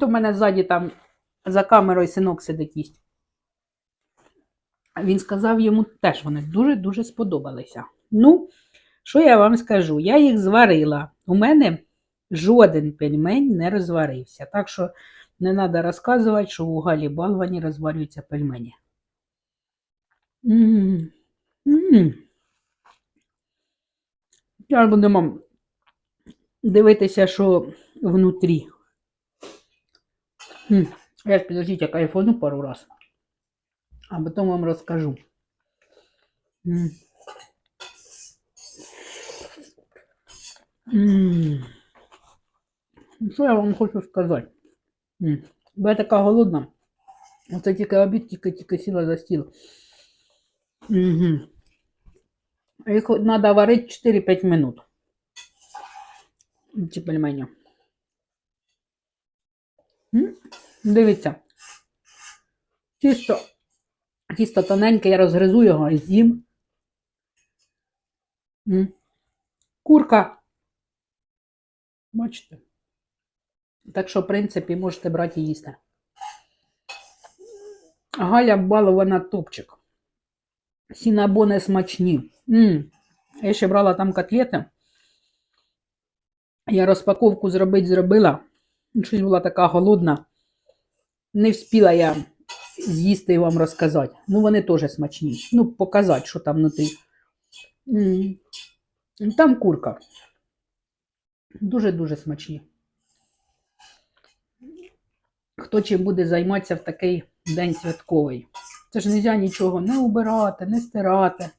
То в мене ззаді там за камерою синок сидить їсть. Він сказав, йому теж вони дуже-дуже сподобалися. Ну, що я вам скажу? Я їх зварила. У мене жоден пельмень не розварився. Так що не треба розказувати, що у Галі Балвані розварюються пельмені. М. М. Зараз будемо дивитися, що внутрі. М. Я підождіть, я кайфану пару раз. А потім вам розкажу. М. М. Ну, Що я вам хочу сказати? М. Бо я така голодна. Оце тільки обід, тільки-тільки сіла за стіл. Їх треба варити 4-5 минут. Ці пельмені. М? Дивіться. Тісто, тісто тоненьке, я розгризу його і з'їм. Курка. Бачите? Так що, в принципі, можете брати і їсти. Галя балована топчик. Сінабони смачні. М. Я ще брала там котлети. Я розпаковку зробити зробила. Щось була така голодна. Не встигла я з'їсти і вам розказати. Ну, вони теж смачні. Ну, показати, що там внутрі. Там курка. Дуже-дуже смачні. Хто чим буде займатися в такий день святковий? Це ж не можна нічого не убирати, не стирати.